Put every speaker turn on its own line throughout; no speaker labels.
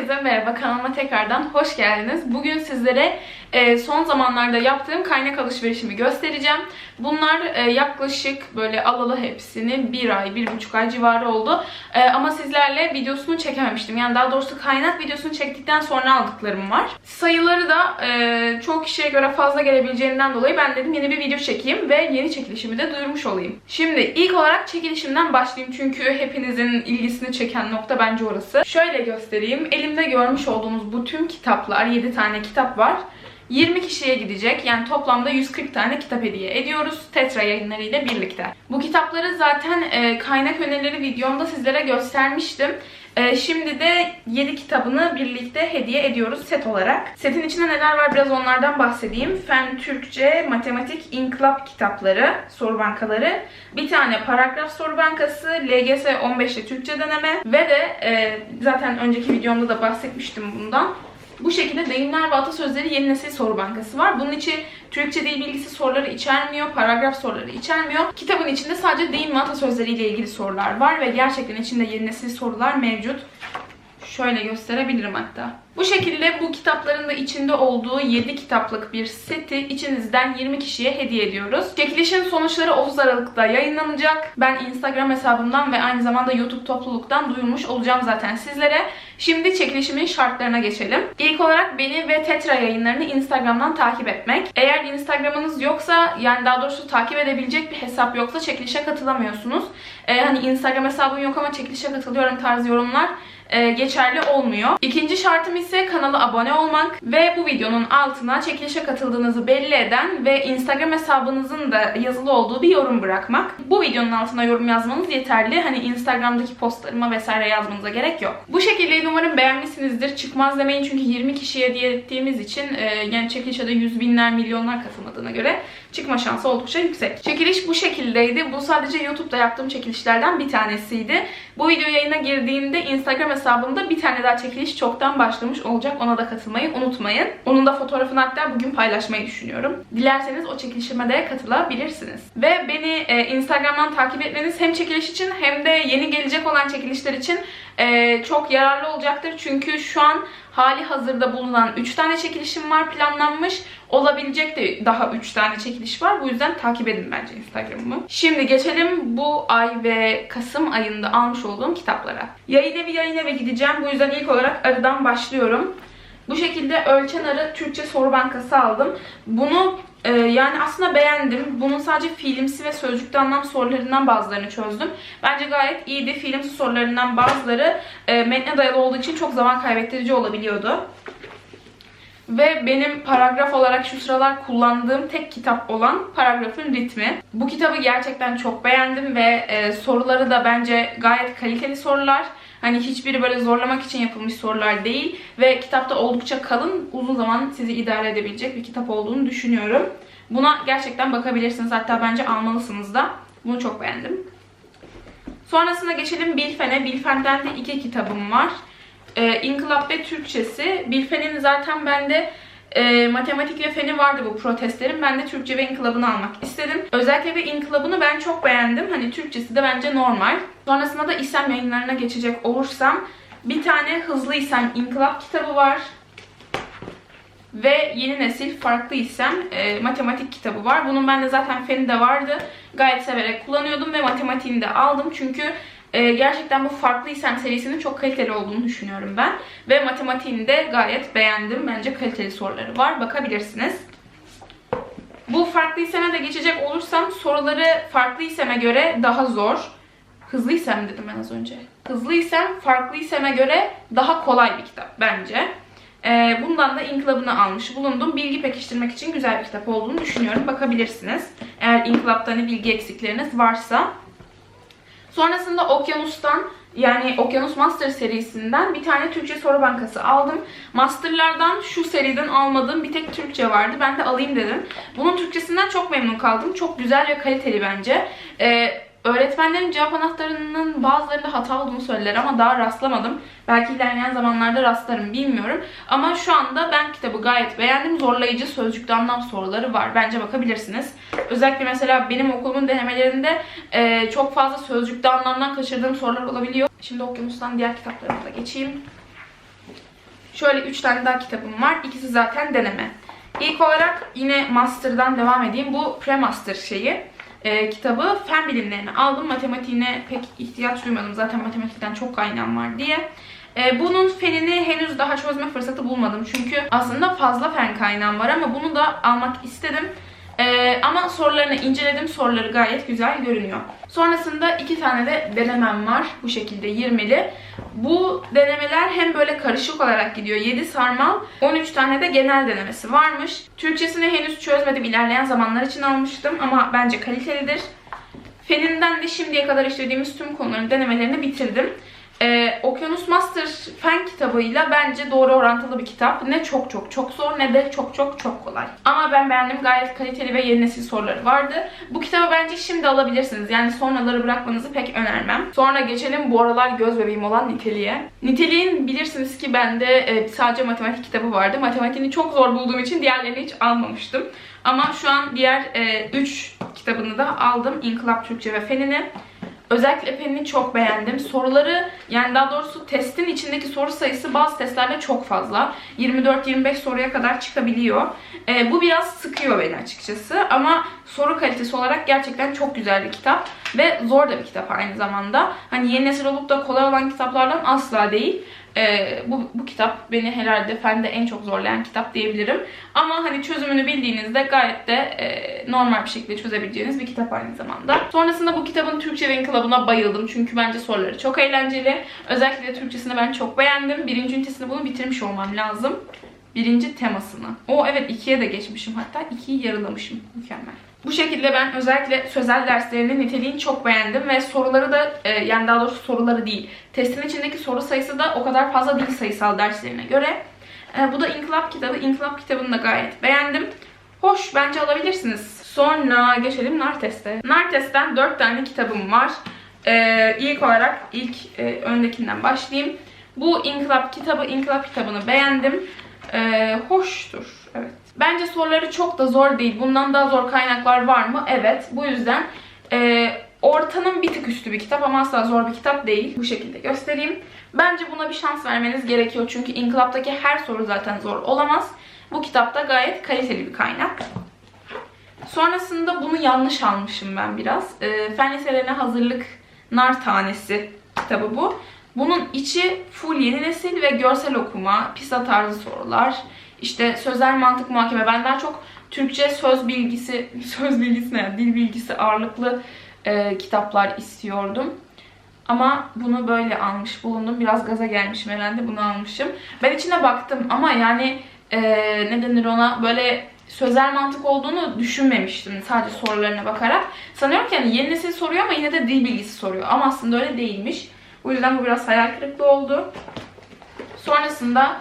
Herkese merhaba kanalıma tekrardan hoş geldiniz. Bugün sizlere e, son zamanlarda yaptığım kaynak alışverişimi göstereceğim. Bunlar e, yaklaşık böyle alalı hepsini bir ay, bir buçuk ay civarı oldu. E, ama sizlerle videosunu çekememiştim. Yani daha doğrusu kaynak videosunu çektikten sonra aldıklarım var. Sayıları da e, çoğu kişiye göre fazla gelebileceğinden dolayı ben dedim yeni bir video çekeyim ve yeni çekilişimi de duyurmuş olayım. Şimdi ilk olarak çekilişimden başlayayım çünkü hepinizin ilgisini çeken nokta bence orası. Şöyle göstereyim. Elimde görmüş olduğunuz bu tüm kitaplar, 7 tane kitap var. 20 kişiye gidecek. Yani toplamda 140 tane kitap hediye ediyoruz. Tetra yayınları ile birlikte. Bu kitapları zaten e, kaynak önerileri videomda sizlere göstermiştim. E, şimdi de 7 kitabını birlikte hediye ediyoruz set olarak. Setin içinde neler var biraz onlardan bahsedeyim. Fen Türkçe, Matematik, İnkılap kitapları, soru bankaları. Bir tane paragraf soru bankası, LGS 15'te Türkçe deneme ve de e, zaten önceki videomda da bahsetmiştim bundan. Bu şekilde deyimler ve atasözleri yeni nesil soru bankası var. Bunun içi Türkçe dil bilgisi soruları içermiyor, paragraf soruları içermiyor. Kitabın içinde sadece deyim ve atasözleri ile ilgili sorular var ve gerçekten içinde yeni nesil sorular mevcut. Şöyle gösterebilirim hatta. Bu şekilde bu kitapların da içinde olduğu 7 kitaplık bir seti içinizden 20 kişiye hediye ediyoruz. Çekilişin sonuçları 30 Aralık'ta yayınlanacak. Ben Instagram hesabımdan ve aynı zamanda YouTube topluluktan duyurmuş olacağım zaten sizlere. Şimdi çekilişimin şartlarına geçelim. İlk olarak beni ve Tetra yayınlarını Instagram'dan takip etmek. Eğer Instagram'ınız yoksa yani daha doğrusu takip edebilecek bir hesap yoksa çekilişe katılamıyorsunuz. Ee, hani Instagram hesabım yok ama çekilişe katılıyorum tarzı yorumlar e, geçerli olmuyor. İkinci şartım ise kanala abone olmak ve bu videonun altına çekilişe katıldığınızı belli eden ve Instagram hesabınızın da yazılı olduğu bir yorum bırakmak. Bu videonun altına yorum yazmanız yeterli. Hani Instagram'daki postlarıma vesaire yazmanıza gerek yok. Bu şekilde umarım beğenmişsinizdir. Çıkmaz demeyin çünkü 20 kişiye hediye ettiğimiz için e, yani çekilişe de yüz binler milyonlar katılmadığına göre çıkma şansı oldukça yüksek. Çekiliş bu şekildeydi. Bu sadece YouTube'da yaptığım çekilişlerden bir tanesiydi. Bu video yayına girdiğinde Instagram hesabımda bir tane daha çekiliş çoktan başlamış olacak. Ona da katılmayı unutmayın. Onun da fotoğrafını hatta bugün paylaşmayı düşünüyorum. Dilerseniz o çekilişime de katılabilirsiniz. Ve beni e, Instagram'dan takip etmeniz hem çekiliş için hem de yeni gelecek olan çekilişler için e, çok yararlı olacaktır. Çünkü şu an hali hazırda bulunan 3 tane çekilişim var planlanmış. Olabilecek de daha 3 tane çekiliş var. Bu yüzden takip edin bence Instagram'ımı. Şimdi geçelim bu ay ve Kasım ayında almış olduğum kitaplara. Yayın evi yayın eve gideceğim. Bu yüzden ilk olarak arıdan başlıyorum. Bu şekilde ölçen arı Türkçe soru bankası aldım. Bunu e, yani aslında beğendim. Bunun sadece fiilimsi ve sözcükte anlam sorularından bazılarını çözdüm. Bence gayet iyiydi. Fiilimsi sorularından bazıları e, metne dayalı olduğu için çok zaman kaybettirici olabiliyordu. Ve benim paragraf olarak şu sıralar kullandığım tek kitap olan Paragrafın Ritmi. Bu kitabı gerçekten çok beğendim ve e, soruları da bence gayet kaliteli sorular. Hani hiçbiri böyle zorlamak için yapılmış sorular değil. Ve kitapta oldukça kalın, uzun zaman sizi idare edebilecek bir kitap olduğunu düşünüyorum. Buna gerçekten bakabilirsiniz. Hatta bence almalısınız da. Bunu çok beğendim. Sonrasında geçelim Bilfen'e. Bilfen'den de iki kitabım var. Ee, İnkılap ve Türkçesi. Bilfen'in zaten bende e, matematik ve feni vardı bu protestlerin. Ben de Türkçe ve inkılabını almak istedim. Özellikle de inkılabını ben çok beğendim. Hani Türkçesi de bence normal. Sonrasında da İslam yayınlarına geçecek olursam bir tane Hızlı İslam İnkılap kitabı var. Ve yeni nesil farklı isem e, matematik kitabı var. Bunun bende zaten feni de vardı. Gayet severek kullanıyordum ve matematiğini de aldım. Çünkü e, gerçekten bu farklı isem serisinin çok kaliteli olduğunu düşünüyorum ben. Ve matematiğini de gayet beğendim. Bence kaliteli soruları var. Bakabilirsiniz. Bu farklı iseme de geçecek olursam soruları farklı iseme göre daha zor. Hızlı isem dedim ben az önce. Hızlı isem farklı iseme göre daha kolay bir kitap bence. Ee, bundan da inkılabını almış bulundum. Bilgi pekiştirmek için güzel bir kitap olduğunu düşünüyorum. Bakabilirsiniz. Eğer inkılapta hani bilgi eksikleriniz varsa. Sonrasında Okyanus'tan yani Okyanus Master serisinden bir tane Türkçe soru bankası aldım. Master'lardan şu seriden almadığım bir tek Türkçe vardı. Ben de alayım dedim. Bunun Türkçesinden çok memnun kaldım. Çok güzel ve kaliteli bence. Ee, öğretmenlerin cevap anahtarının bazılarında hata olduğunu söylediler ama daha rastlamadım. Belki ilerleyen zamanlarda rastlarım bilmiyorum. Ama şu anda ben kitabı gayet beğendim. Zorlayıcı sözcükte anlam soruları var. Bence bakabilirsiniz. Özellikle mesela benim okulumun denemelerinde e, çok fazla sözcükte anlamdan kaçırdığım sorular olabiliyor. Şimdi Okyanus'tan diğer kitaplarıma da geçeyim. Şöyle 3 tane daha kitabım var. İkisi zaten deneme. İlk olarak yine Master'dan devam edeyim. Bu Pre-Master şeyi. E, kitabı fen bilimlerini aldım. Matematiğine pek ihtiyaç duymadım. Zaten matematikten çok kaynağım var diye. E, bunun fenini henüz daha çözme fırsatı bulmadım. Çünkü aslında fazla fen kaynağım var ama bunu da almak istedim. Ee, ama sorularını inceledim. Soruları gayet güzel görünüyor. Sonrasında iki tane de denemem var. Bu şekilde 20'li. Bu denemeler hem böyle karışık olarak gidiyor. 7 sarmal, 13 tane de genel denemesi varmış. Türkçesini henüz çözmedim. İlerleyen zamanlar için almıştım ama bence kalitelidir. Feninden de şimdiye kadar işlediğimiz tüm konuların denemelerini bitirdim. Ee, Okyanus Master Fen kitabıyla bence doğru orantılı bir kitap. Ne çok çok çok zor ne de çok çok çok kolay. Ama ben beğendim. Gayet kaliteli ve yeni nesil soruları vardı. Bu kitabı bence şimdi alabilirsiniz. Yani sonraları bırakmanızı pek önermem. Sonra geçelim bu aralar göz bebeğim olan Niteliğe. Niteliğin bilirsiniz ki bende e, sadece matematik kitabı vardı. Matematiğini çok zor bulduğum için diğerlerini hiç almamıştım. Ama şu an diğer 3 kitabını da aldım. İnkılap Türkçe ve Fenini. Özellikle Penny'i çok beğendim. Soruları yani daha doğrusu testin içindeki soru sayısı bazı testlerde çok fazla. 24-25 soruya kadar çıkabiliyor. Ee, bu biraz sıkıyor beni açıkçası ama soru kalitesi olarak gerçekten çok güzel bir kitap ve zor da bir kitap aynı zamanda. Hani yeni nesil olup da kolay olan kitaplardan asla değil. Ee, bu, bu kitap beni herhalde fende en çok zorlayan kitap diyebilirim. Ama hani çözümünü bildiğinizde gayet de e, normal bir şekilde çözebileceğiniz bir kitap aynı zamanda. Sonrasında bu kitabın Türkçe ve inkılabına bayıldım. Çünkü bence soruları çok eğlenceli. Özellikle de Türkçesini ben çok beğendim. Birinci ünitesini bunu bitirmiş olmam lazım. Birinci temasını. O evet ikiye de geçmişim hatta. ikiyi yarılamışım. Mükemmel. Bu şekilde ben özellikle sözel derslerinin niteliğini çok beğendim ve soruları da e, yani daha doğrusu soruları değil. Testin içindeki soru sayısı da o kadar fazla değil sayısal derslerine göre. E, bu da İnkılap kitabı. İnkılap kitabını da gayet beğendim. Hoş bence alabilirsiniz. Sonra geçelim Nartes'te. Nartes'ten 4 tane kitabım var. E, ilk olarak ilk e, öndekinden başlayayım. Bu İnkılap kitabı, İnkılap kitabını beğendim. E, hoştur. Evet. Bence soruları çok da zor değil. Bundan daha zor kaynaklar var mı? Evet. Bu yüzden e, ortanın bir tık üstü bir kitap ama asla zor bir kitap değil. Bu şekilde göstereyim. Bence buna bir şans vermeniz gerekiyor. Çünkü İnkılap'taki her soru zaten zor olamaz. Bu kitapta gayet kaliteli bir kaynak. Sonrasında bunu yanlış almışım ben biraz. E, fen liselerine hazırlık nar tanesi kitabı bu. Bunun içi full yeni nesil ve görsel okuma, PISA tarzı sorular, işte sözel mantık muhakeme. Ben daha çok Türkçe söz bilgisi, söz bilgisi ne? Dil bilgisi ağırlıklı e, kitaplar istiyordum. Ama bunu böyle almış bulundum. Biraz gaza gelmişim herhalde bunu almışım. Ben içine baktım ama yani e, ne denir ona böyle sözel mantık olduğunu düşünmemiştim sadece sorularına bakarak. Sanıyorum ki yani yeni nesil soruyor ama yine de dil bilgisi soruyor. Ama aslında öyle değilmiş. O yüzden bu biraz hayal kırıklığı oldu. Sonrasında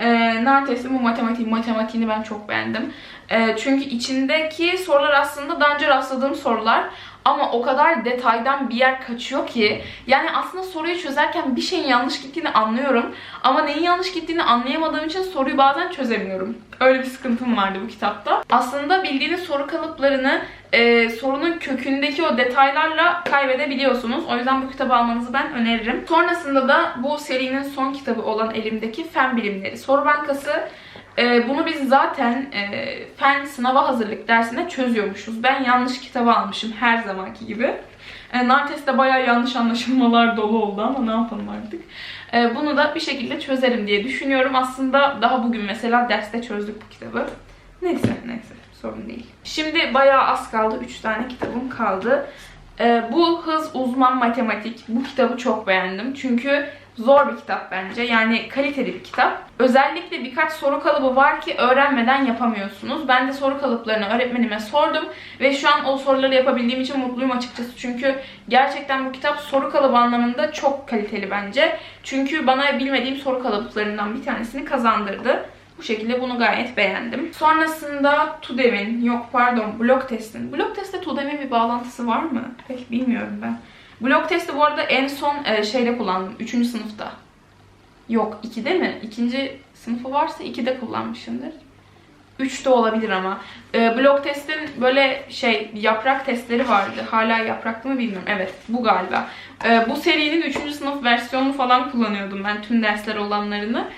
e, Nartes'in bu matematik, matematiğini ben çok beğendim. E, çünkü içindeki sorular aslında daha önce rastladığım sorular. Ama o kadar detaydan bir yer kaçıyor ki yani aslında soruyu çözerken bir şeyin yanlış gittiğini anlıyorum ama neyin yanlış gittiğini anlayamadığım için soruyu bazen çözemiyorum. Öyle bir sıkıntım vardı bu kitapta. Aslında bildiğiniz soru kalıplarını e, sorunun kökündeki o detaylarla kaybedebiliyorsunuz. O yüzden bu kitabı almanızı ben öneririm. Sonrasında da bu serinin son kitabı olan elimdeki Fen Bilimleri Soru Bankası. Ee, bunu biz zaten e, fen sınava hazırlık dersinde çözüyormuşuz. Ben yanlış kitabı almışım her zamanki gibi. E, Nartes'te bayağı yanlış anlaşılmalar dolu oldu ama ne yapalım artık. E, bunu da bir şekilde çözerim diye düşünüyorum. Aslında daha bugün mesela derste çözdük bu kitabı. Neyse neyse sorun değil. Şimdi bayağı az kaldı. 3 tane kitabım kaldı. E, bu Hız Uzman Matematik. Bu kitabı çok beğendim. Çünkü zor bir kitap bence. Yani kaliteli bir kitap. Özellikle birkaç soru kalıbı var ki öğrenmeden yapamıyorsunuz. Ben de soru kalıplarını öğretmenime sordum ve şu an o soruları yapabildiğim için mutluyum açıkçası. Çünkü gerçekten bu kitap soru kalıbı anlamında çok kaliteli bence. Çünkü bana bilmediğim soru kalıplarından bir tanesini kazandırdı. Bu şekilde bunu gayet beğendim. Sonrasında TUDEV'in, yok pardon blok testin. Blok testte TUDEV'in bir bağlantısı var mı? Pek bilmiyorum ben. Blok testi bu arada en son e, şeyde kullandım. 3. sınıfta. Yok 2'de mi? İkinci sınıfı varsa 2'de kullanmışımdır. 3'te olabilir ama. E, blok testin böyle şey yaprak testleri vardı. Hala yapraklı mı bilmiyorum. Evet bu galiba. E, bu serinin 3. sınıf versiyonunu falan kullanıyordum ben tüm dersler olanlarını.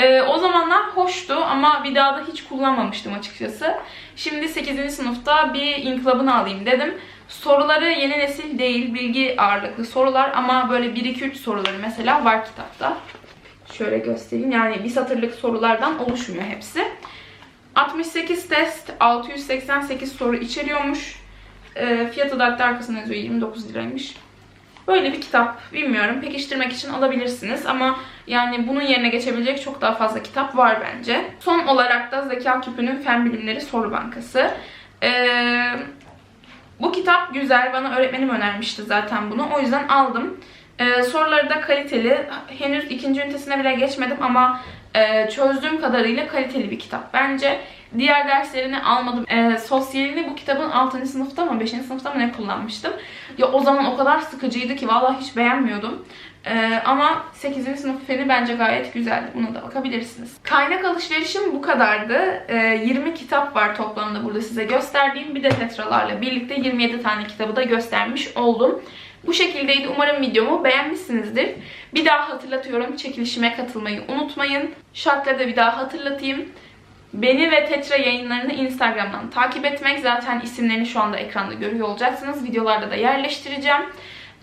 Ee, o zamanlar hoştu ama bir daha da hiç kullanmamıştım açıkçası. Şimdi 8. sınıfta bir inkılabını alayım dedim. Soruları yeni nesil değil, bilgi ağırlıklı sorular ama böyle 1-2-3 soruları mesela var kitapta. Şöyle göstereyim. Yani bir satırlık sorulardan oluşmuyor hepsi. 68 test, 688 soru içeriyormuş. Ee, fiyatı da hatta arkasında yazıyor 29 liraymış. Böyle bir kitap. Bilmiyorum. Pekiştirmek için alabilirsiniz ama yani bunun yerine geçebilecek çok daha fazla kitap var bence. Son olarak da Zeka Küpü'nün Fen Bilimleri Soru Bankası. Ee, bu kitap güzel. Bana öğretmenim önermişti zaten bunu. O yüzden aldım. Ee, soruları da kaliteli. Henüz ikinci ünitesine bile geçmedim ama e, çözdüğüm kadarıyla kaliteli bir kitap bence. Diğer derslerini almadım. Ee, sosyalini bu kitabın 6. sınıfta mı 5. sınıfta mı ne kullanmıştım. Ya o zaman o kadar sıkıcıydı ki vallahi hiç beğenmiyordum. Ee, ama 8. sınıf feni bence gayet güzeldi. Buna da bakabilirsiniz. Kaynak alışverişim bu kadardı. Ee, 20 kitap var toplamda burada size gösterdiğim. Bir de tetralarla birlikte 27 tane kitabı da göstermiş oldum. Bu şekildeydi. Umarım videomu beğenmişsinizdir. Bir daha hatırlatıyorum. Çekilişime katılmayı unutmayın. Şartları da bir daha hatırlatayım. Beni ve Tetra yayınlarını Instagram'dan takip etmek. Zaten isimlerini şu anda ekranda görüyor olacaksınız. Videolarda da yerleştireceğim.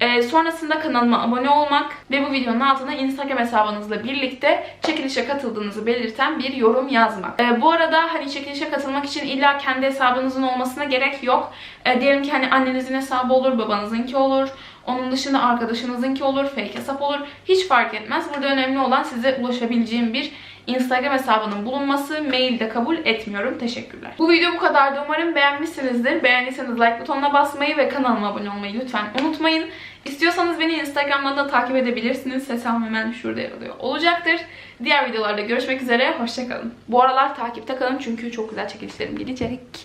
Ee, sonrasında kanalıma abone olmak ve bu videonun altına Instagram hesabınızla birlikte çekilişe katıldığınızı belirten bir yorum yazmak. Ee, bu arada hani çekilişe katılmak için illa kendi hesabınızın olmasına gerek yok. Ee, diyelim ki hani annenizin hesabı olur, babanızınki olur. Onun dışında arkadaşınızınki olur, fake hesap olur. Hiç fark etmez. Burada önemli olan size ulaşabileceğim bir Instagram hesabının bulunması. Mail de kabul etmiyorum. Teşekkürler. Bu video bu kadardı. Umarım beğenmişsinizdir. Beğendiyseniz like butonuna basmayı ve kanalıma abone olmayı lütfen unutmayın. İstiyorsanız beni Instagram'dan da takip edebilirsiniz. Hesabım hemen şurada yer alıyor olacaktır. Diğer videolarda görüşmek üzere. Hoşçakalın. Bu aralar takipte kalın çünkü çok güzel çekilişlerim gelecek.